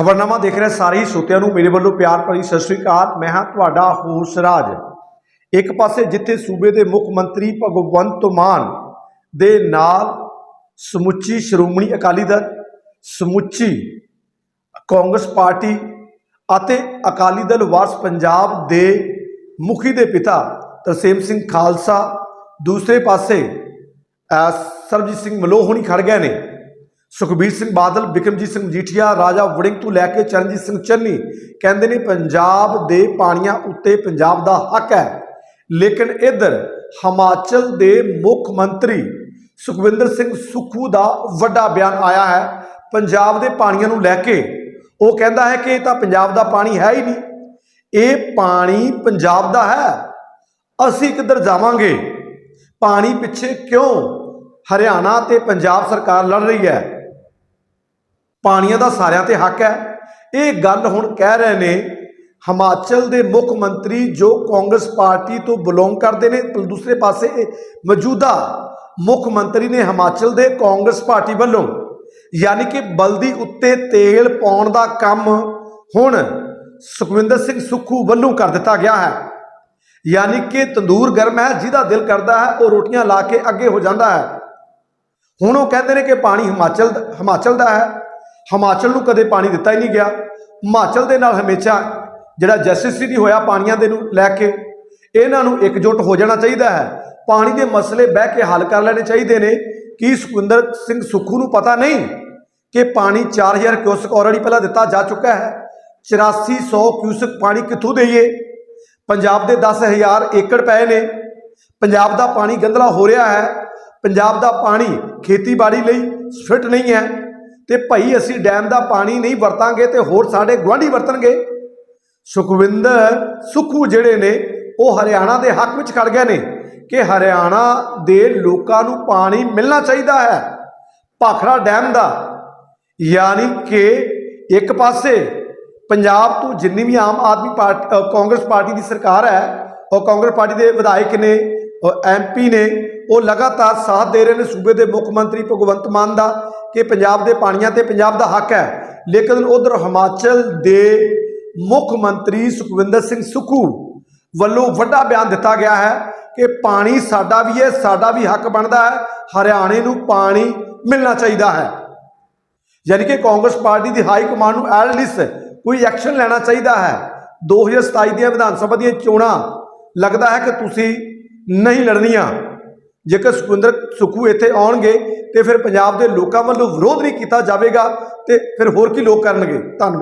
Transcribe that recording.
ਖਬਰਨਾਮਾ ਦੇਖ ਰਹੇ ਸਾਰੇ ਹੀ ਸਰੋਤਿਆਂ ਨੂੰ ਮੇਰੇ ਵੱਲੋਂ ਪਿਆਰ ਭਰੀ ਸਤਿ ਸ੍ਰੀ ਅਕਾਲ। ਮੈਂ ਹਾਂ ਤੁਹਾਡਾ ਹੋਸ ਰਾਜ। ਇੱਕ ਪਾਸੇ ਜਿੱਥੇ ਸੂਬੇ ਦੇ ਮੁੱਖ ਮੰਤਰੀ ਭਗਵੰਤ ਮਾਨ ਦੇ ਨਾਲ ਸਮੁੱਚੀ ਸ਼੍ਰੋਮਣੀ ਅਕਾਲੀ ਦਲ, ਸਮੁੱਚੀ ਕਾਂਗਰਸ ਪਾਰਟੀ ਅਤੇ ਅਕਾਲੀ ਦਲ ਵਾਰਸ ਪੰਜਾਬ ਦੇ ਮੁਖੀ ਦੇ ਪਿਤਾ ਤਰਸੇਮ ਸਿੰਘ ਖਾਲਸਾ, ਦੂਸਰੇ ਪਾਸੇ ਸਰਬਜੀਤ ਸਿੰਘ ਮਲੋਹਣੀ ਖੜ ਗਏ ਨੇ। ਸੁਖਬੀਰ ਸਿੰਘ ਬਾਦਲ, ਬਿਕਰਮਜੀਤ ਸਿੰਘ ਮਜੀਠੀਆ, ਰਾਜਾ ਵੜਿੰਗ ਤੋਂ ਲੈ ਕੇ ਚਰਨਜੀਤ ਸਿੰਘ ਚੰਨੀ ਕਹਿੰਦੇ ਨੇ ਪੰਜਾਬ ਦੇ ਪਾਣੀਆਂ ਉੱਤੇ ਪੰਜਾਬ ਦਾ ਹੱਕ ਹੈ। ਲੇਕਿਨ ਇੱਧਰ ਹਿਮਾਚਲ ਦੇ ਮੁੱਖ ਮੰਤਰੀ ਸੁਖਵਿੰਦਰ ਸਿੰਘ ਸੁੱਖੂ ਦਾ ਵੱਡਾ ਬਿਆਨ ਆਇਆ ਹੈ। ਪੰਜਾਬ ਦੇ ਪਾਣੀਆਂ ਨੂੰ ਲੈ ਕੇ ਉਹ ਕਹਿੰਦਾ ਹੈ ਕਿ ਇਹ ਤਾਂ ਪੰਜਾਬ ਦਾ ਪਾਣੀ ਹੈ ਹੀ ਨਹੀਂ। ਇਹ ਪਾਣੀ ਪੰਜਾਬ ਦਾ ਹੈ। ਅਸੀਂ ਕਿੱਧਰ ਜਾਵਾਂਗੇ? ਪਾਣੀ ਪਿੱਛੇ ਕਿਉਂ? ਹਰਿਆਣਾ ਤੇ ਪੰਜਾਬ ਸਰਕਾਰ ਲੜ ਰਹੀ ਹੈ। ਪਾਣੀਆਂ ਦਾ ਸਾਰਿਆਂ ਤੇ ਹੱਕ ਹੈ। ਇਹ ਗੱਲ ਹੁਣ ਕਹਿ ਰਹੇ ਨੇ, ਹਿਮਾਚਲ ਦੇ ਮੁੱਖ ਮੰਤਰੀ ਜੋ ਕਾਂਗਰਸ ਪਾਰਟੀ ਤੋਂ ਬਿਲੋਂਗ ਕਰਦੇ ਨੇ ਦੂਸਰੇ ਪਾਸੇ ਇਹ ਮੌਜੂਦਾ ਮੁੱਖ ਮੰਤਰੀ ਨੇ ਹਿਮਾਚਲ ਦੇ ਕਾਂਗਰਸ ਪਾਰਟੀ ਵੱਲੋਂ, ਯਾਨੀ ਕਿ ਬਲਦੀ ਉੱਤੇ ਤੇਲ ਪਾਉਣ ਦਾ ਕੰਮ ਹੁਣ ਸੁਖਵਿੰਦਰ ਸਿੰਘ ਸੁੱਖੂ ਵੱਲੋਂ ਕਰ ਦਿੱਤਾ ਗਿਆ ਹੈ। ਯਾਨੀ ਕਿ ਤੰਦੂਰ ਗਰਮ ਹੈ, ਜਿਹਦਾ ਦਿਲ ਕਰਦਾ ਹੈ, ਉਹ ਰੋਟੀਆਂ ਲਾ ਕੇ ਅੱਗੇ ਹੋ ਜਾਂਦਾ ਹੈ। ਹੁਣ ਉਹ ਕਹਿੰਦੇ ਨੇ ਕਿ ਪਾਣੀ ਹਿਮਾਚਲ ਹਿਮਾਚਲ ਦਾ ਹੈ। ਹਿਮਾਚਲ ਨੂੰ ਕਦੇ ਪਾਣੀ ਦਿੱਤਾ ਹੀ ਨਹੀਂ ਗਿਆ। ਹਿਮਾਚਲ ਦੇ ਨਾਲ ਹਮੇਸ਼ਾ ਜਿਹੜਾ ਜਸਟਿਸ ਨਹੀਂ ਹੋਇਆ ਪਾਣੀਆਂ ਦੇ ਨੂੰ ਲੈ ਕੇ, ਇਹਨਾਂ ਨੂੰ ਇਕਜੁੱਟ ਹੋ ਜਾਣਾ ਚਾਹੀਦਾ ਹੈ। ਪਾਣੀ ਦੇ ਮਸਲੇ ਬਹਿ ਕੇ ਹੱਲ ਕਰ ਲੈਣੇ ਚਾਹੀਦੇ ਨੇ। ਕੀ ਸੁਖਵਿੰਦਰ ਸਿੰਘ ਸੁੱਖੂ ਨੂੰ ਪਤਾ ਨਹੀਂ ਕਿ ਪਾਣੀ 4000 ਕਿਊਸਕ ਆਲਰੇਡੀ ਪਹਿਲਾਂ ਦਿੱਤਾ ਜਾ ਚੁੱਕਾ ਹੈ? 8400 ਕਿਊਸਕ ਪਾਣੀ ਕਿੱਥੋਂ ਦੇਈਏ? ਪੰਜਾਬ ਦੇ 10000 ਏਕੜ ਪਏ ਨੇ। ਪੰਜਾਬ ਦਾ ਪਾਣੀ ਗੰਦਲਾ ਹੋ ਰਿਹਾ ਹੈ। ਪੰਜਾਬ ਦਾ ਪਾਣੀ ਖੇਤੀਬਾੜੀ ਲਈ ਫਿੱਟ ਨਹੀਂ ਹੈ। ਤੇ ਭਾਈ ਅਸੀਂ ਡੈਮ ਦਾ ਪਾਣੀ ਨਹੀਂ ਵਰਤਾਂਗੇ ਤੇ ਹੋਰ ਸਾਡੇ ਗੁਆਂਢੀ ਵਰਤਣਗੇ। ਸੁਖਵਿੰਦਰ, ਸੁਖੂ ਜਿਹੜੇ ਨੇ, ਉਹ ਹਰਿਆਣਾ ਦੇ ਹੱਕ ਵਿੱਚ ਖੜ ਗਏ ਨੇ ਕਿ ਹਰਿਆਣਾ ਦੇ ਲੋਕਾਂ ਨੂੰ ਪਾਣੀ ਮਿਲਣਾ ਚਾਹੀਦਾ ਹੈ, ਭਾਖੜਾ ਡੈਮ ਦਾ। ਯਾਨੀ ਕਿ ਇੱਕ ਪਾਸੇ ਪੰਜਾਬ ਤੋਂ ਜਿੰਨੀ ਵੀ ਆਮ ਆਦਮੀ ਪਾਰਟੀ ਕਾਂਗਰਸ ਪਾਰਟੀ ਦੀ ਸਰਕਾਰ ਹੈ, ਉਹ ਕਾਂਗਰਸ ਪਾਰਟੀ ਦੇ ਵਿਧਾਇਕ ਨੇ ਐਮਪੀ ਨੇ ਉਹ ਲਗਾਤਾਰ ਸਾਥ ਦੇ ਰਹੇ ਨੇ ਸੂਬੇ ਦੇ ਮੁੱਖ ਮੰਤਰੀ ਭਗਵੰਤ ਮਾਨ ਦਾ ਕਿ ਪੰਜਾਬ ਦੇ ਪਾਣੀਆਂ ਤੇ ਪੰਜਾਬ ਦਾ ਹੱਕ ਹੈ। ਲੇਕਿਨ ਉਧਰ ਹਿਮਾਚਲ ਦੇ ਮੁੱਖ ਮੰਤਰੀ ਸੁਖਵਿੰਦਰ ਸਿੰਘ ਸੁੱਖੂ ਵੱਲੋਂ ਵੱਡਾ ਬਿਆਨ ਦਿੱਤਾ ਗਿਆ ਹੈ ਕਿ ਪਾਣੀ ਸਾਡਾ ਵੀ ਹੈ, ਸਾਡਾ ਵੀ ਹੱਕ ਬਣਦਾ ਹੈ, ਹਰਿਆਣੇ ਨੂੰ ਪਾਣੀ ਮਿਲਣਾ ਚਾਹੀਦਾ ਹੈ। ਯਾਨੀ ਕਿ ਕਾਂਗਰਸ ਪਾਰਟੀ ਦੀ ਹਾਈ ਕਮਾਂਡ ਨੂੰ ਐਟਲੀਸਟ ਕੋਈ ਐਕਸ਼ਨ ਲੈਣਾ ਚਾਹੀਦਾ ਹੈ। 2027 ਦੀਆਂ ਵਿਧਾਨ ਸਭਾ ਦੀਆਂ ਚੋਣਾਂ ਲੱਗਦਾ ਹੈ ਕਿ ਤੁਸੀਂ ਨਹੀਂ ਲੜਨੀਆਂ। ਜੇਕਰ ਸੁਖਵਿੰਦਰ ਸੁੱਖੂ ਇੱਥੇ ਆਉਣਗੇ ਤੇ ਫਿਰ ਪੰਜਾਬ ਦੇ ਲੋਕਾਂ ਵੱਲੋਂ ਵਿਰੋਧ ਨਹੀਂ ਕੀਤਾ ਜਾਵੇਗਾ ਤੇ ਫਿਰ ਹੋਰ ਕੀ ਲੋਕ ਕਰਨਗੇ? ਧੰਨਵਾਦ।